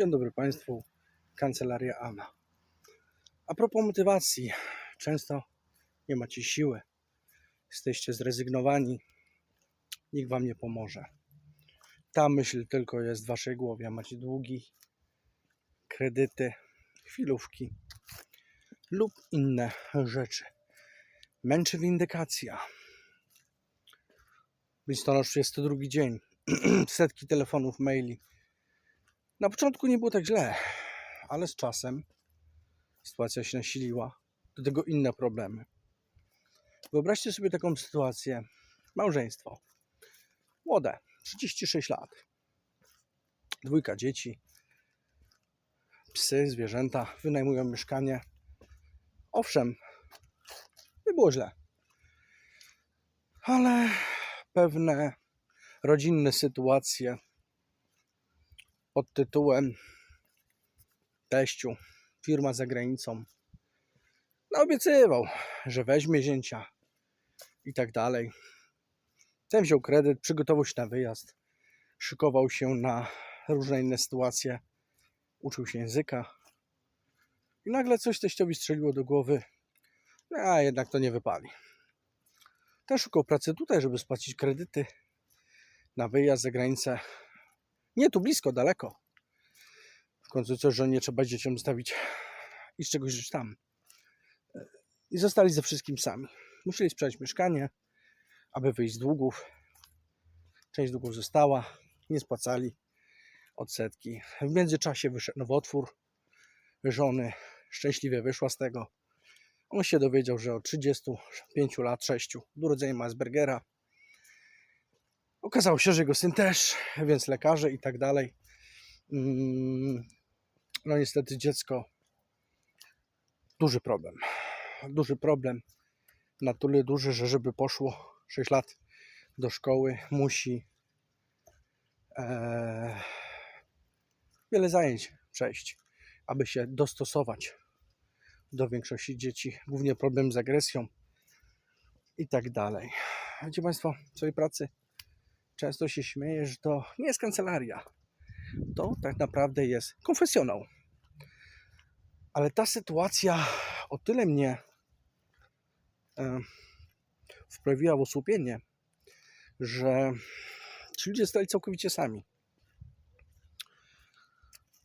Dzień dobry Państwu, Kancelaria AMA. A propos motywacji, często nie macie siły, jesteście zrezygnowani, nikt Wam nie pomoże. Ta myśl tylko jest w Waszej głowie. Macie długi, kredyty, chwilówki lub inne rzeczy. Męczy windykacja. Listonosz 32 dzień. Setki telefonów, maili. Na początku nie było tak źle, ale z czasem sytuacja się nasiliła. Do tego inne problemy. Wyobraźcie sobie taką sytuację. Małżeństwo. Młode, 36 lat. Dwójka dzieci. Psy, zwierzęta wynajmują mieszkanie. Owszem, nie było źle. Ale pewne rodzinne sytuacje pod tytułem teściu, firma za granicą. No, obiecywał, że weźmie zięcia i tak dalej. Ten wziął kredyt, przygotował się na wyjazd, szykował się na różne inne sytuacje, uczył się języka. I nagle coś teściowi strzeliło do głowy, no, a jednak to nie wypali. Ten szukał pracy tutaj, żeby spłacić kredyty na wyjazd za granicę. Nie tu blisko, daleko. W końcu coś, że nie trzeba dzieciom zostawić i z czegoś żyć tam. I zostali ze wszystkim sami. Musieli sprzedać mieszkanie, aby wyjść z długów. Część długów została, nie spłacali odsetki. W międzyczasie wyszedł nowotwór żony, szczęśliwie wyszła z tego. On się dowiedział, że od 35 lat, 6 do urodzenia Aspergera. Okazało się, że jego syn też, więc lekarze i tak dalej. Mm, No niestety dziecko duży problem. Duży problem. Na tyle duży, że żeby poszło 6 lat do szkoły, musi e, wiele zajęć przejść, aby się dostosować do większości dzieci. Głównie problem z agresją i tak dalej. Wiecie Państwo, w swojej pracy często się śmieję, że to nie jest kancelaria. To tak naprawdę jest konfesjonał. Ale ta sytuacja o tyle mnie e, wprawiła w osłupienie, że ci ludzie stali całkowicie sami.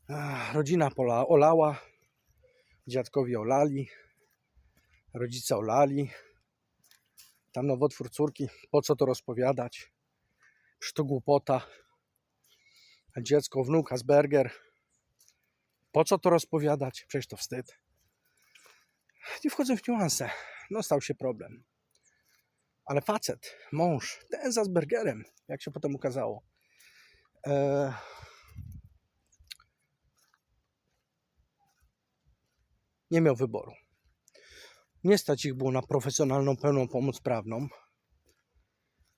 Ach, Rodzina pola, olała, dziadkowie olali, rodzice olali, tam nowotwór córki, po co to rozpowiadać? Przecież to głupota. Dziecko, wnuk, Asperger. Po co to rozpowiadać? Przecież to wstyd. Nie wchodzę w niuanse. No, stał się problem. Ale facet, mąż, ten z Aspergerem, jak się potem okazało, e, nie miał wyboru. Nie stać ich było na profesjonalną, pełną pomoc prawną,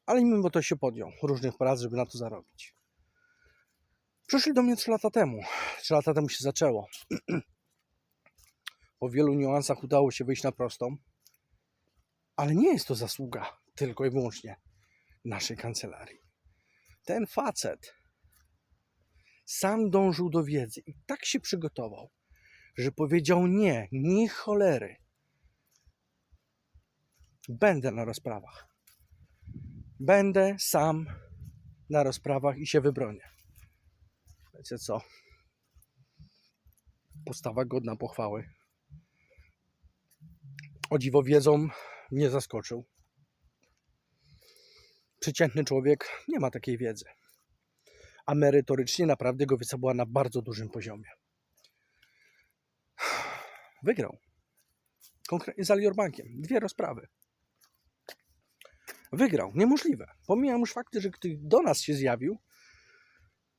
ale mimo to się podjął różnych prac, żeby na to zarobić. Przyszli do mnie 3 lata temu. 3 lata temu się zaczęło. Po wielu niuansach udało się wyjść na prostą, ale nie jest to zasługa tylko i wyłącznie naszej kancelarii. Ten facet sam dążył do wiedzy i tak się przygotował, że powiedział nie, nie cholery. Będę na rozprawach. Będę sam na rozprawach i się wybronię. Wiecie co? Postawa godna pochwały. O dziwo wiedzą nie zaskoczył. Przeciętny człowiek nie ma takiej wiedzy. A merytorycznie naprawdę jego wiedza była na bardzo dużym poziomie. Wygrał. Konkretnie z Aliorbankiem. Dwie rozprawy. Wygrał. Niemożliwe. Pomijam już fakty, że gdy do nas się zjawił,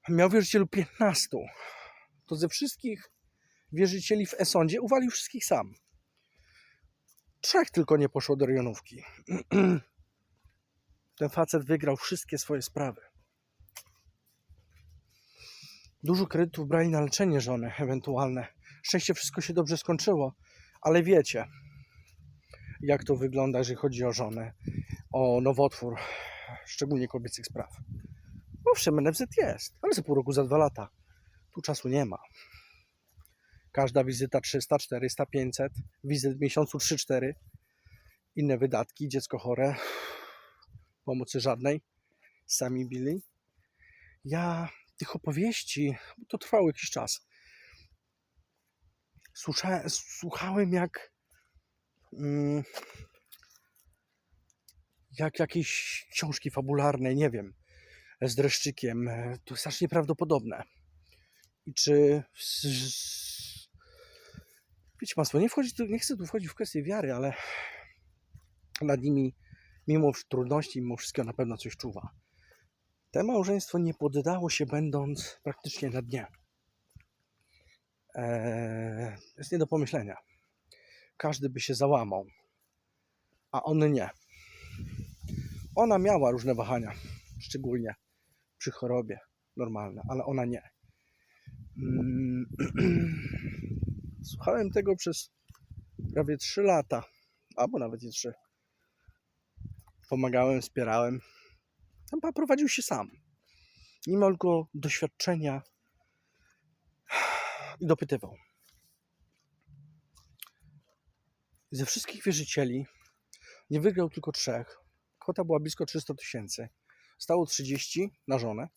miał wierzycielu 15. To ze wszystkich wierzycieli w Esondzie uwalił wszystkich sam. Trzech tylko nie poszło do rejonówki. Ten facet wygrał wszystkie swoje sprawy. Dużo kredytów brali na leczenie żony, ewentualne. Szczęście wszystko się dobrze skończyło, ale wiecie, jak to wygląda, jeżeli chodzi o żonę, o nowotwór, szczególnie kobiecych spraw. Owszem, NFZ jest, ale za pół roku, za dwa lata. Tu czasu nie ma. Każda wizyta 300, 400, 500, wizyt w miesiącu 3-4. Inne wydatki, dziecko chore, pomocy żadnej, sami bili. Ja tych opowieści, bo to trwało jakiś czas, Słysza, słuchałem jak mm, jak jakieś książki fabularne, nie wiem, z dreszczykiem. E, To jest aż nieprawdopodobne. I czy wiecie Państwo, nie, wchodzi nie chcę tu wchodzić w kwestię wiary, ale nad nimi mimo trudności, mimo wszystkiego na pewno coś czuwa. Te małżeństwo nie poddało się będąc praktycznie na dnie. Eee, jest nie do pomyślenia. Każdy by się załamał, a on nie. Ona miała różne wahania, szczególnie przy chorobie normalne, ale ona nie. Mm, Słuchałem tego przez prawie 3 lata, albo nawet i 3. Pomagałem, wspierałem. Pan prowadził się sam. Nie miał tylko doświadczenia i dopytywał. Ze wszystkich wierzycieli nie wygrał tylko trzech. Kwota była blisko 300 tysięcy. Stało 30 na żonę.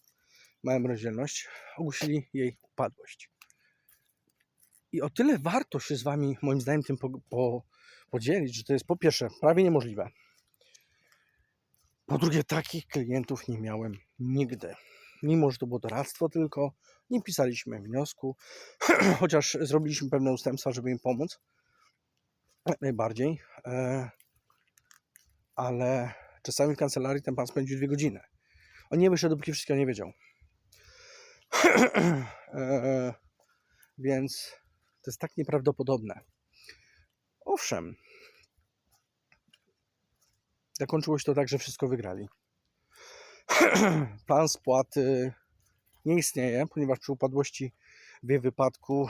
Małem rozdzielność. Ogłosili jej upadłość. I o tyle warto się z wami, moim zdaniem, tym po, po, podzielić, że to jest po pierwsze prawie niemożliwe. Po drugie, takich klientów nie miałem nigdy. Mimo, że to było doradztwo tylko, nie pisaliśmy wniosku, chociaż zrobiliśmy pewne ustępstwa, żeby im pomóc. Jak najbardziej. E, ale czasami w kancelarii ten pan spędził dwie godziny. On nie wyszedł, dopóki wszystkiego nie wiedział. e, więc to jest tak nieprawdopodobne. Owszem, zakończyło się to tak, że wszystko wygrali. Plan spłaty nie istnieje, ponieważ przy upadłości w jej wypadku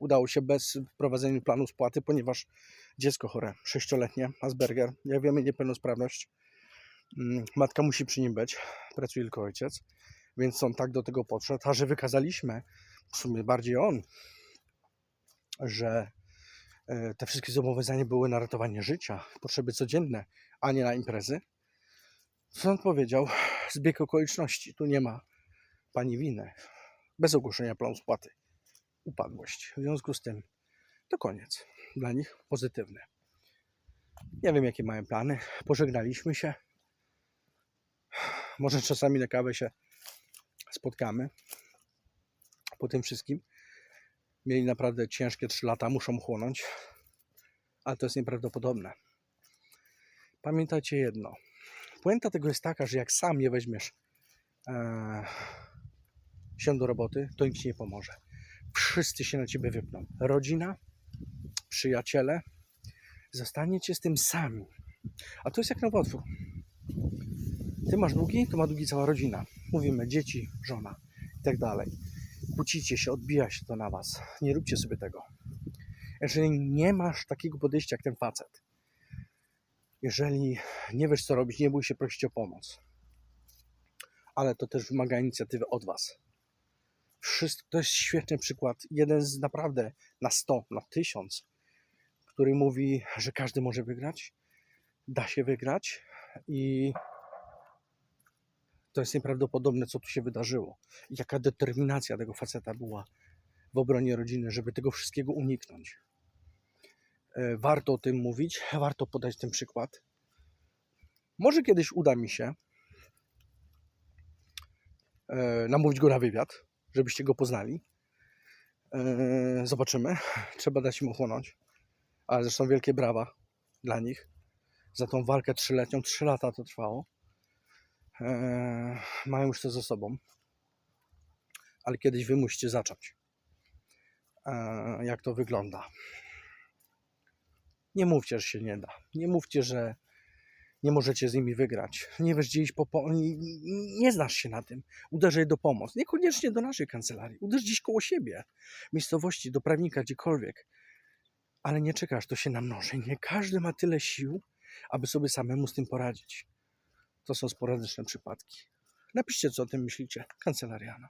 udało się bez wprowadzenia planu spłaty, ponieważ dziecko chore, sześcioletnie, Asperger, jak wiemy, niepełnosprawność. Mm, Matka musi przy nim być, pracuje tylko ojciec, więc on tak do tego podszedł, a że wykazaliśmy, w sumie bardziej on, że e, te wszystkie zobowiązania były na ratowanie życia, potrzeby codzienne, a nie na imprezy. Sąd powiedział, zbieg okoliczności, tu nie ma pani winy, bez ogłoszenia planu spłaty, upadłość. W związku z tym to koniec. Dla nich pozytywny. Nie wiem, jakie mają plany. Pożegnaliśmy się. Może czasami na kawę się spotkamy. Po tym wszystkim. Mieli naprawdę ciężkie 3 lata, muszą chłonąć. Ale to jest nieprawdopodobne. Pamiętajcie jedno. Puenta tego jest taka, że jak sam nie weźmiesz e, się do roboty, to nic ci nie pomoże. Wszyscy się na ciebie wypną. Rodzina, przyjaciele, zostaniecie z tym sami. A to jest jak nowotwór. Ty masz długi, to ma długi cała rodzina. Mówimy dzieci, żona i tak dalej. Kłócicie się, odbija się to na was. Nie róbcie sobie tego. Jeżeli nie masz takiego podejścia jak ten facet, jeżeli nie wiesz co robić, nie bój się prosić o pomoc. Ale to też wymaga inicjatywy od was. Wszystko, to jest świetny przykład. Jeden z naprawdę na 100, na 1000, który mówi, że każdy może wygrać. Da się wygrać i to jest nieprawdopodobne, co tu się wydarzyło. Jaka determinacja tego faceta była w obronie rodziny, żeby tego wszystkiego uniknąć. E, Warto o tym mówić, warto podać ten przykład. Może kiedyś uda mi się e, namówić go na wywiad, żebyście go poznali. E, Zobaczymy. Trzeba dać im ochłonąć. Ale zresztą wielkie brawa dla nich za tą walkę trzyletnią. Trzy lata to trwało. E, Mają już to ze sobą. Ale kiedyś wy musicie zacząć. E, Jak to wygląda. Nie mówcie, że się nie da. Nie mówcie, że nie możecie z nimi wygrać. Nie wiesz gdzie iść po, nie, nie znasz się na tym. Uderzaj do pomocy. Niekoniecznie do naszej kancelarii. Uderz gdzieś koło siebie. Miejscowości, do prawnika, gdziekolwiek. Ale nie czekasz, to się namnoży. Nie każdy ma tyle sił, aby sobie samemu z tym poradzić. To są sporadyczne przypadki. Napiszcie, co o tym myślicie. Kancelariana.